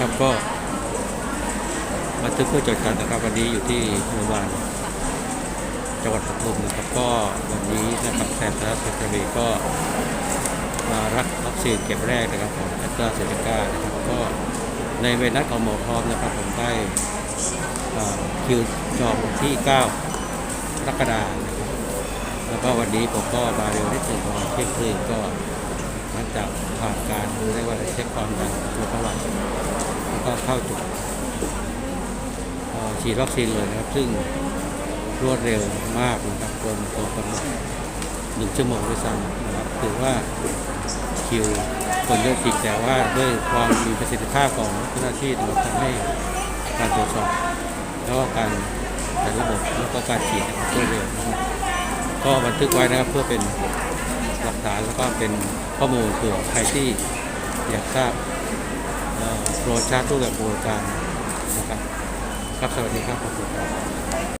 ครับก็บันทึกเพื่อจดกันนะครับวันนี้อยู่ที่โรงพยาบาลจังหวัดปทุมนะครับก็วันนี้นะครับแพทย์สาธารณสุขกระบี่ก็มารับวัคซีนเก็บแรกนะครับของแอสตราเซเนกานะครับก็ในเวลาของหมอพร้อมนะครับผมได้คิวจองที่ 9 กรกฎาคมนะครับแล้วก็วันนี้ผมก็มาเร็วนิดหนึ่งประมาณเที่ยงคืนก็หลังจากผ่านการดูได้ว่าเช็คความดันตัวประวัติ ก็เข้าจุดฉีดวัคซีนเลยนะครับ ซึ่งรวดเร็วมากนะครับเกินตัวกำหนดหนึ่งชั่วโมงด้วยซ้ำนะครับถือว่าคิวคนเยอะจริงแต่ว่าด้วยความมีประสิทธิภาพของเจ้าหน้าที่นะครับทำให้การตรวจสอบแล้วก็การจัดระบบแล้วก็การฉีดนะครับรวดเร็วนะครับก็บันทึกไว้นะครับเพื่อเป็นหลักฐานแล้วก็เป็นข้อมูลเผื่อใครที่อยากทราบ โปรชาร์ตรูปแบบโปรการนะครับ ครับ สวัสดีครับ ขอบคุณครับ